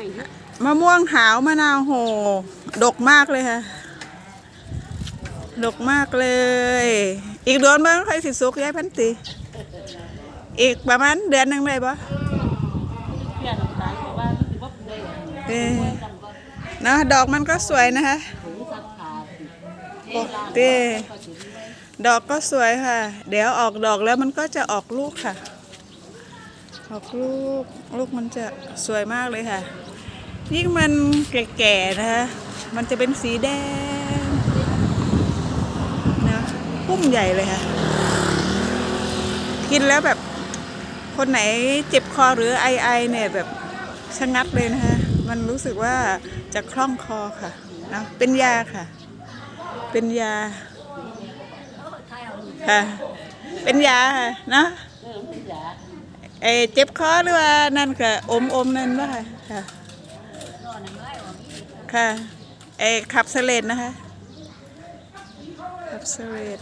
ม่ฮะมะม่วงหาวมะนาวโห ดกมากเลยค่ะ ดกมากเลย อีกโดนบ้างใครสิสุกยายพันตีอีกประมาณเดือนหนึ่งเลยปะเอนายบอนะดอกมันก็สวยนะคะโอเต้ดอกก็สวยค่ะ เดี๋ยวออกดอกแล้วมันก็จะออกลูกค่ะ ออกลูก ลูกมันจะสวยมากเลยค่ะ ยิ่งมันแก่ๆนะคะมันจะเป็นสีแดงนะพุ่มใหญ่เลยค่ะ กินแล้วแบบคนไหนเจ็บคอหรือไอไอเนี่ยแบบชะงัดเลยนะคะมันรู้สึกว่าจะคล่องคอค่ะนะเป็นยาค่ะ เป็นยาค่ะ เป็นยาค่ะนะเออไม่จ๋าไอเจ็บคอหรือว่านั่นค่ะอมอมนั่นว่าค่ะ ค่ะค่ะไอขับเสลดนะคะขับเสลด